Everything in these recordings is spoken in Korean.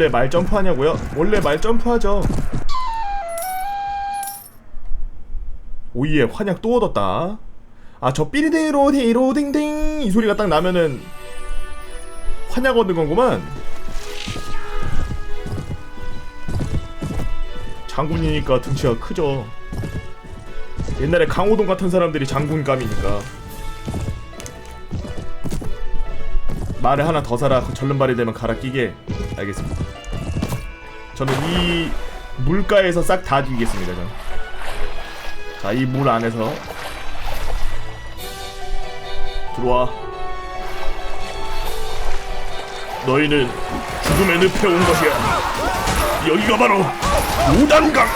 원래 말 점프하냐고요? 원래 말 점프하죠. 오이에 환약 또 얻었다. 아 저 삐리데로 데로 딩딩 이 소리가 딱 나면은 환약 얻는 건구만. 장군이니까 등치가 크죠. 옛날에 강호동 같은 사람들이 장군감이니까. 말을 하나 더 사라. 그 절름발이 되면 갈아 끼게. 알겠습니다. 저는 이 물가에서 싹 다 죽이겠습니다 저는. 자이 물 안에서 들어와. 너희는 죽음의 늪에 온 것이야. 여기가 바로 우단강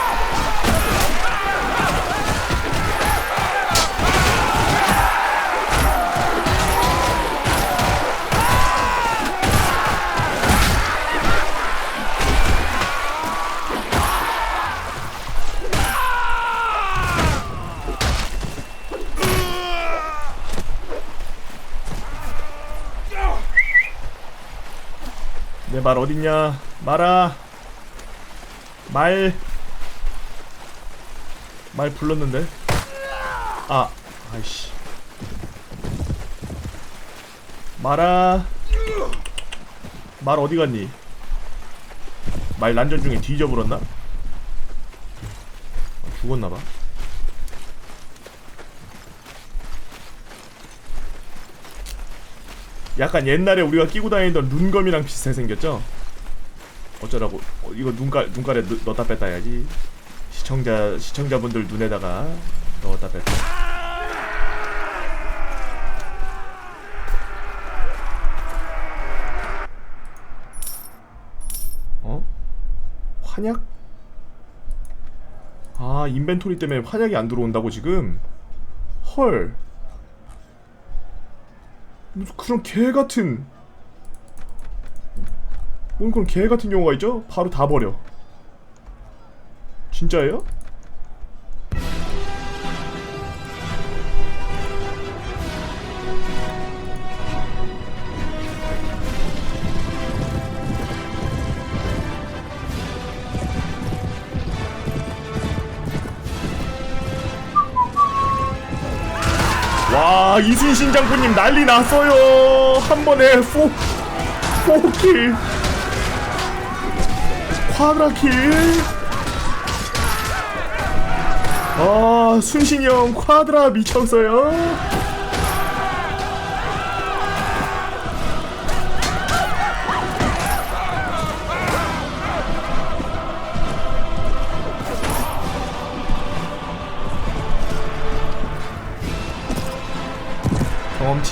말 어딨냐? 말아. 말. 말 불렀는데? 아 아이씨. 말아. 말 어디 갔니? 말 난전 중에 뒤져버렸나? 아, 죽었나봐 약간 옛날에 우리가 끼고 다니던 눈검이랑 비슷하게 생겼죠? 어쩌라고 어, 이거 눈가 눈가에 넣, 넣었다 뺐다 해야지 시청자 시청자분들 눈에다가 넣었다 뺐다 어? 환약? 아 인벤토리 때문에 환약이 안 들어온다고 지금 헐 그런 개 같은 뭔 그런 개 같은 경우가 있죠? 바로 다 버려. 진짜예요? 와 이순신 장군님 난리 났어요. 한 번에 포 포킬. 쿼드라킬. 아 순신이 형 쿼드라 미쳤어요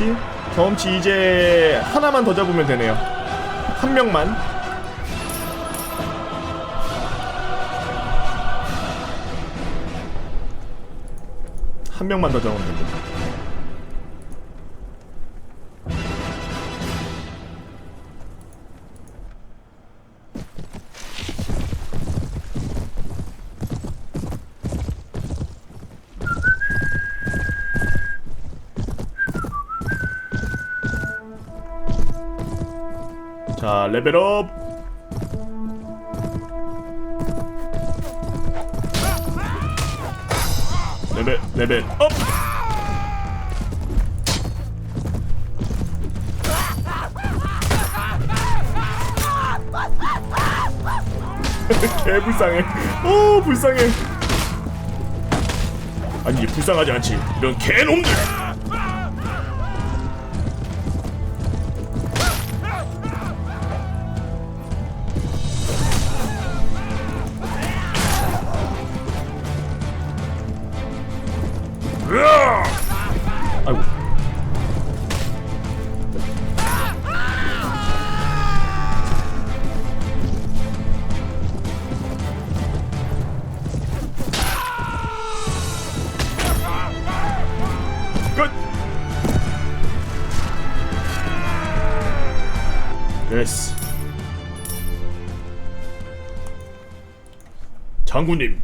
경험치? 경험치 이제 하나만 더 잡으면 되네요. 한 명만. 한 명만 더 잡으면 됩니다. 자, 레벨업. 레벨 레벨 업. 개 불쌍해. 오 불쌍해. 아니 불쌍하지 않지. 이런 개놈들. 장군님,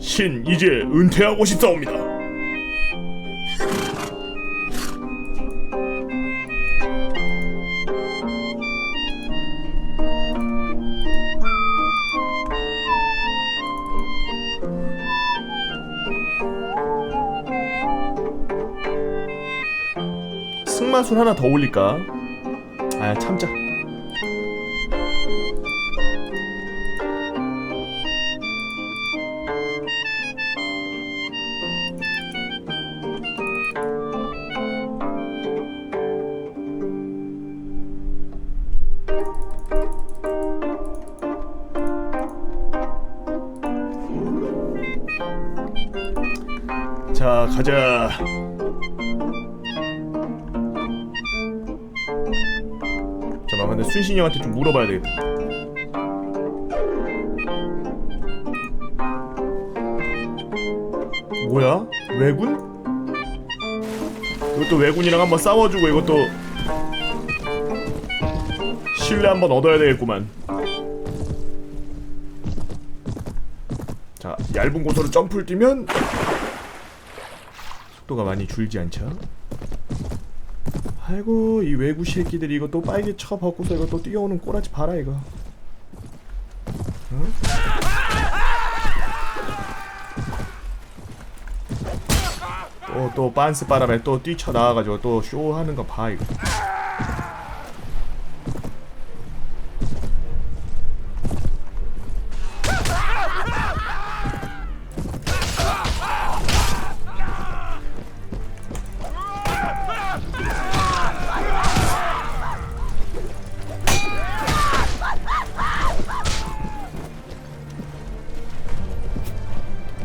신 이제 은퇴하고 싶사옵니다. 승마술 하나 더 올릴까? 아 참자. 가자. 잠깐만 근데 순신이 형한테 좀 물어봐야 되겠다. 뭐야? 왜군? 이것도 왜군이랑 한번 싸워주고 이것도 신뢰 한번 얻어야 되겠구만. 자, 얇은 고소를 점프를 뛰면 속도가 많이 줄지 않죠? 아이고 이 외구 새끼들이 이거 또 빨개 쳐 벗고서 이거 또 뛰어오는 꼬라지 봐라 이거. 응? 또또 빤스 바람에 또 뛰쳐 나와가지고 또 쇼하는 거 봐 이거.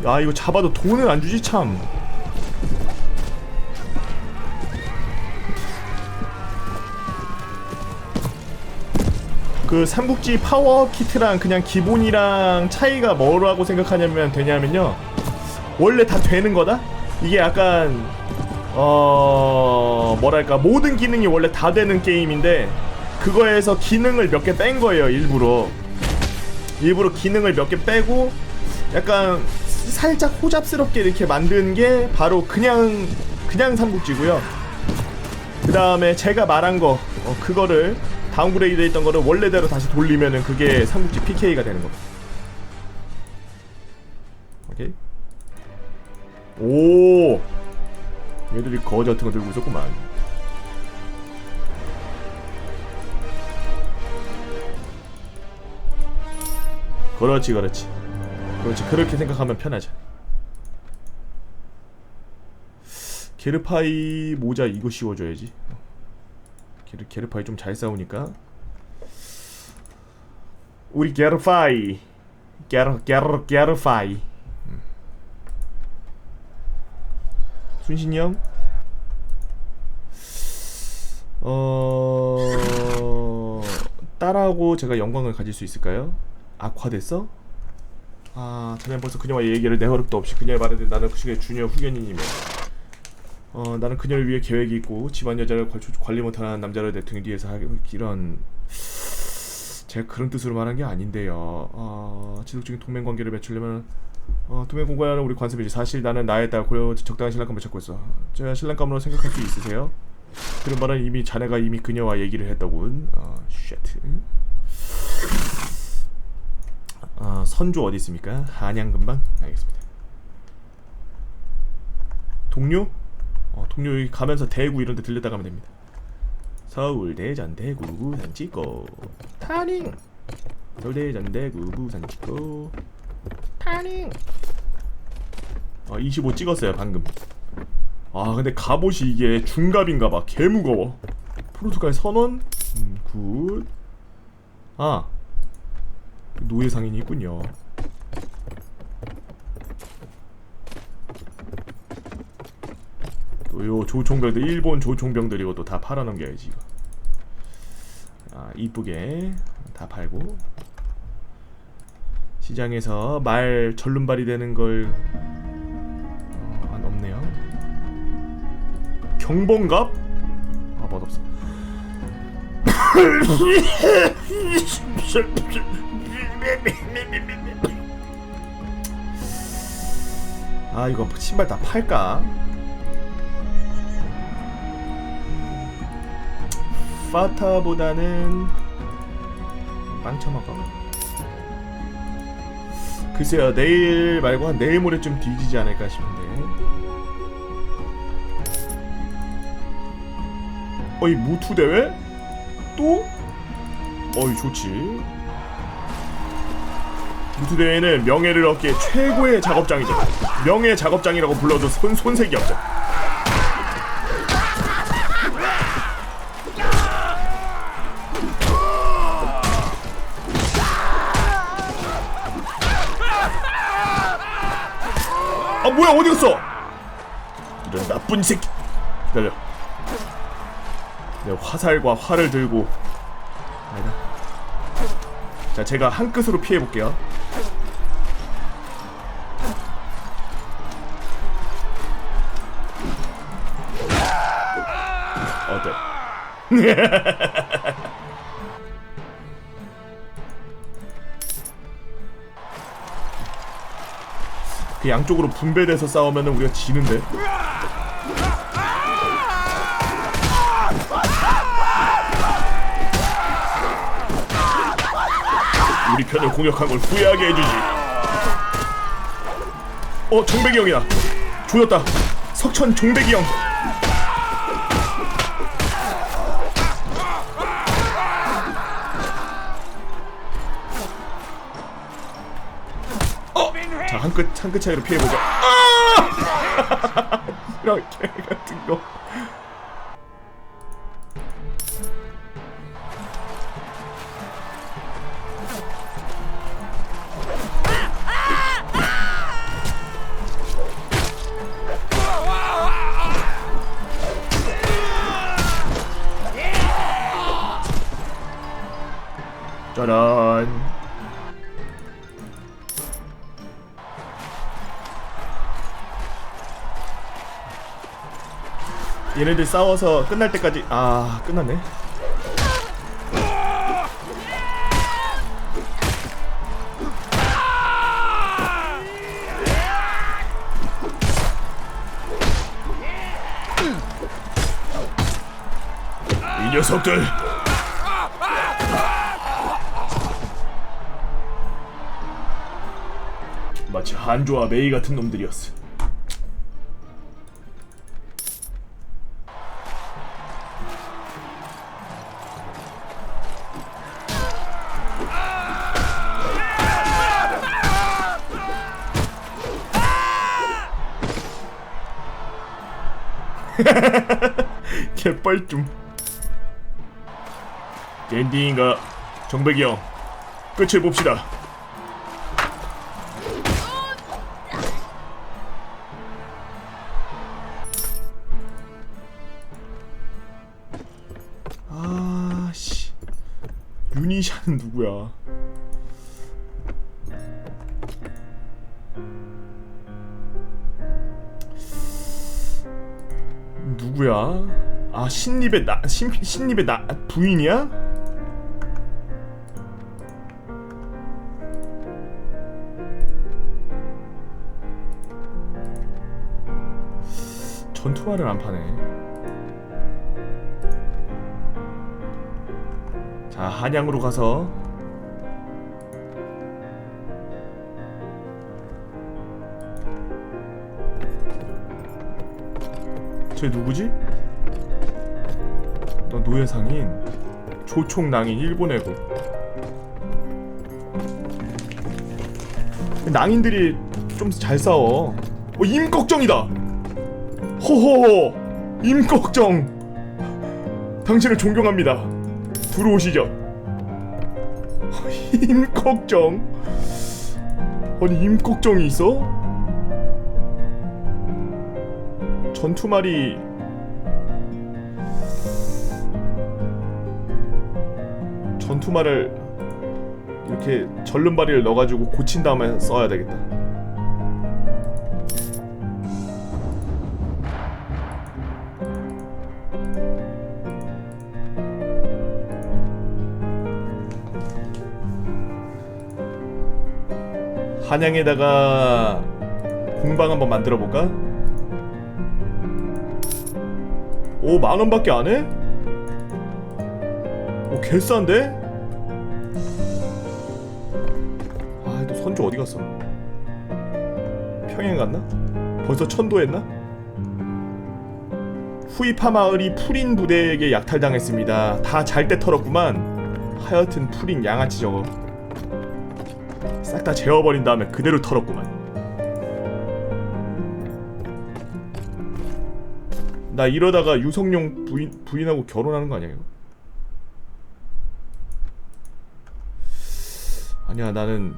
야 이거 잡아도 돈을 안 주지 참. 그 삼국지 파워 키트랑 그냥 기본이랑 차이가 뭐라고 생각하냐면 되냐면요. 원래 다 되는 거다. 이게 약간 어 뭐랄까 모든 기능이 원래 다 되는 게임인데 그거에서 기능을 몇 개 뺀 거예요 일부러. 일부러 기능을 몇 개 빼고 약간 살짝 호잡스럽게 이렇게 만든 게 바로 그냥 그냥 삼국지고요. 그 다음에 제가 말한 거 어, 그거를 다운그레이드 했던 거를 원래대로 다시 돌리면은 그게 삼국지 PK가 되는 겁니다. 오케이. 오. 얘들이 거지 같은 거 들고 있었구만. 그렇지, 그렇지. 그렇지. 그렇게 생각하면 편하죠. 게르파이 모자 이거 씌워줘야지. 게르, 게르파이 좀 잘 싸우니까. 우리 게르파이. 게르 게르 게르파이. 음. 순신이 형? 어... 딸하고 제가 영광을 가질 수 있을까요? 악화됐어? 아, 자넨 벌써 그녀와 얘기를 내 허락도 없이 그녀의 말에 대해 나는 그 시기의 주니어 후견인이며 어, 나는 그녀를 위해 계획이 있고 집안 여자를 관- 관리 못하는 남자를 내 등 뒤에서 하기 이런 제가 그런 뜻으로 말한 게 아닌데요. 어, 지속적인 동맹 관계를 맺추려면 어, 동맹 공부하는 우리 관습이지. 사실 나는 나에 따라 고려 적당한 신랑감을 찾고 있어. 제가 신랑감으로 생각할 수 있으세요? 그런 말은 이미 자네가 이미 그녀와 얘기를 했더군. 어, 쉣. 아, 선조 어디 있습니까? 한양 근방? 알겠습니다. 동료? 어, 동료 여기 가면서 대구 이런 데 들렸다 가면 됩니다. 서울 대전 대구 부산 찍고 타닝 서울 대전 대구 부산 찍고 타닝 어25 찍었어요 방금 아 근데 갑옷이 이게 중갑인가봐 개 무거워 포르투갈 선원 음, 굿아 노예 상인이 있군요. 또 요 조총병들 일본 조총병들 이것도 다 팔아넘겨야지 이거. 아 이쁘게 다 팔고 시장에서 말 전륜발이 되는 걸 어, 안 없네요. 경봉갑? 아 맛없어. 아 이거 신발 다 팔까? 파타보다는 빵 처먹어 글쎄요 내일 말고 한 내일 모레쯤 뒤지지 않을까 싶은데 어이 무투 대회? 또? 어이 좋지. 무투 대회는 명예를 얻기에 최고의 작업장이죠. 명예 작업장이라고 불러도 손 손색이 없죠. 아 뭐야 어디 갔어? 이런 나쁜 새끼. 기다려. 내 화살과 활을 들고. 아니다. 자 제가 한 끝으로 피해 볼게요. 그 양쪽으로 분배돼서 싸우면 우리가 지는데. 우리 편을 공격한 걸 후회하게 해주지. 어, 종백이 형이다. 조졌다. 석천 종백이 형. 한 끗, 한 끗 차이로 피해보자. 아! 이런 개 같은 거. 얘네들 싸워서 끝날 때까지 아 끝났네. 이 녀석들 마치 한조와 메이 같은 놈들이었어. 개뻘쭘 댄디인가? 정백이 형 끝을 봅시다. 아씨 유니샤는 누구야? 누구야? 아 신입의 나 신, 신입의 나 부인이야? 전투화를 안 파네. 자 한양으로 가서 쟤 누구지? 너 노예상인 조총낭인 일본 애고 낭인들이 좀 잘 싸워. 어 임꺽정이다! 호호! 임꺽정! 당신을 존경합니다. 들어오시죠. 임꺽정? 아니 임꺽정이 있어? 전투말이 전투말을 이렇게 절름발이를 넣어가지고 고친 다음에 써야 되겠다. 한양에다가 공방 한번 만들어 볼까? 오 만원밖에 안 해? 오 개싼데? 선주 어디 갔어? 평양 갔나? 벌써 천도했나? 후이파 마을이 풀인 부대에게 약탈당했습니다. 다 잘 때 털었구만. 하여튼 풀인 양아치 저거. 싹 다 재워버린 다음에 그대로 털었구만. 나 이러다가 유성룡 부인 부인하고 결혼하는 거 아니야 이거? 아니야 나는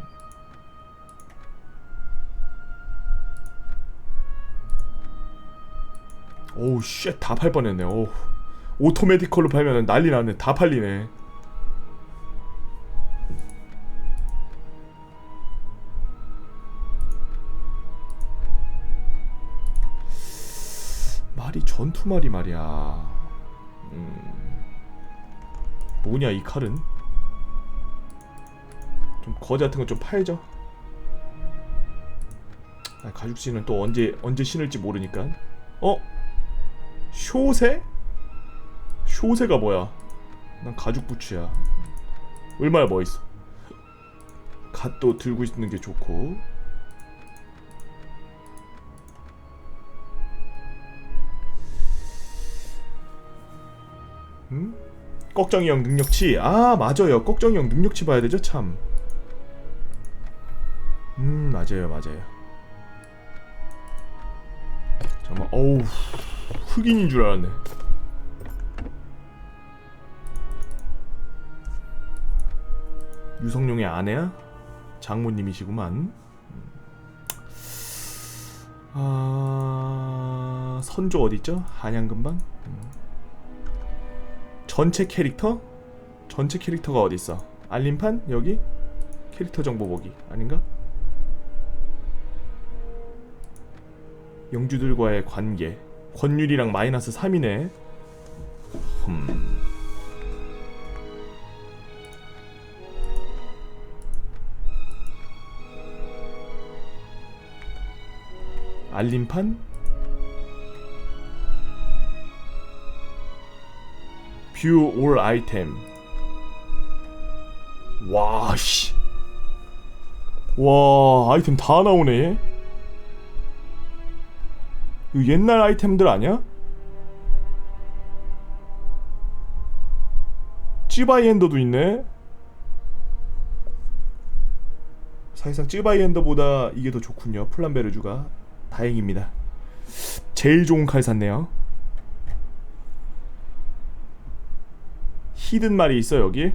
오우 쉣다 팔 뻔했네. 오 오토매티컬로 팔면 난리 나네. 다 팔리네. 말이 전투말이 말이야. 음. 뭐냐 이 칼은? 좀 거지 같은 거 좀 팔죠? 아, 가죽신은 또 언제 언제 신을지 모르니까. 어? 쇼세? 쇼세가 뭐야? 난 가죽 부츠야. 얼마나 멋있어. 갓도 들고 있는 게 좋고. 음? 꺽정이 형 능력치. 아 맞아요. 꺽정이 형 능력치 봐야 되죠 참. 음 맞아요 맞아요. 잠깐 어우 흑인인 줄 알았네. 유성룡의 아내야? 장모님이시구만. 음. 아 선조 어디 있죠? 한양금방. 음. 전체 캐릭터? 전체 캐릭터가 어디 있어? 알림판 여기? 캐릭터 정보 보기 아닌가? 영주들과의 관계 권율이랑 마이너스 3이네 흠. 알림판? 뷰 올 아이템 와씨 와 아이템 다 나오네 옛날 아이템들 아니야? 찌바이엔더도 있네. 사실상 찌바이엔더보다 이게 더 좋군요. 플란베르주가 다행입니다. 제일 좋은 칼 샀네요. 히든 말이 있어 여기.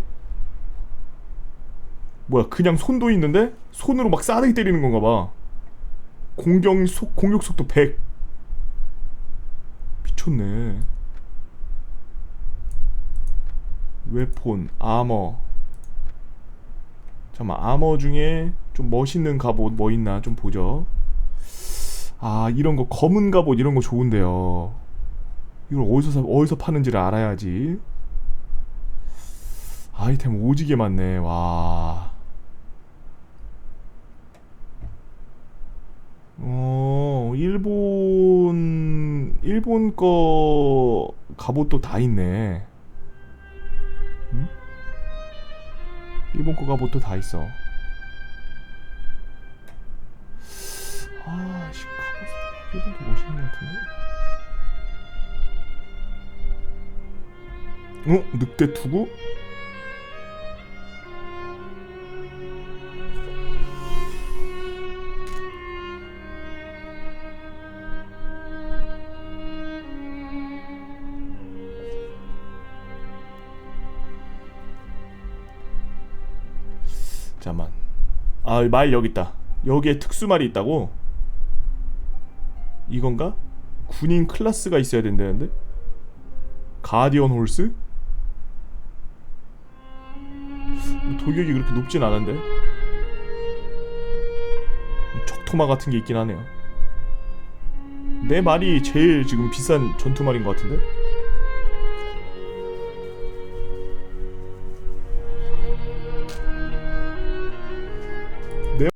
뭐야 그냥 손도 있는데 손으로 막 싸대기 때리는 건가 봐. 공격 속 공격 속도 100. 미쳤네. 웨폰, 아머. 잠깐만, 아머 중에 좀 멋있는 갑옷 뭐 있나 좀 보죠. 아, 이런 거 검은 갑옷 이런 거 좋은데요. 이걸 어디서 사, 어디서 파는지를 알아야지. 아이템 오지게 많네. 와. 어, 일본 일본 거 갑옷도 다 있네. 응? 일본 거 갑옷도 다 있어. 아, 씨, 갑옷 일본 거 멋있는 것 같은데. 어, 늑대 투구? 잠만. 아, 말 여기 있다. 여기에 특수 말이 있다고? 이건가? 군인 클라스가 있어야 된다는데? 가디언 홀스? 도격이 그렇게 높진 않은데? 척토마 같은 게 있긴 하네요. 내 말이 제일 지금 비싼 전투말인 것 같은데?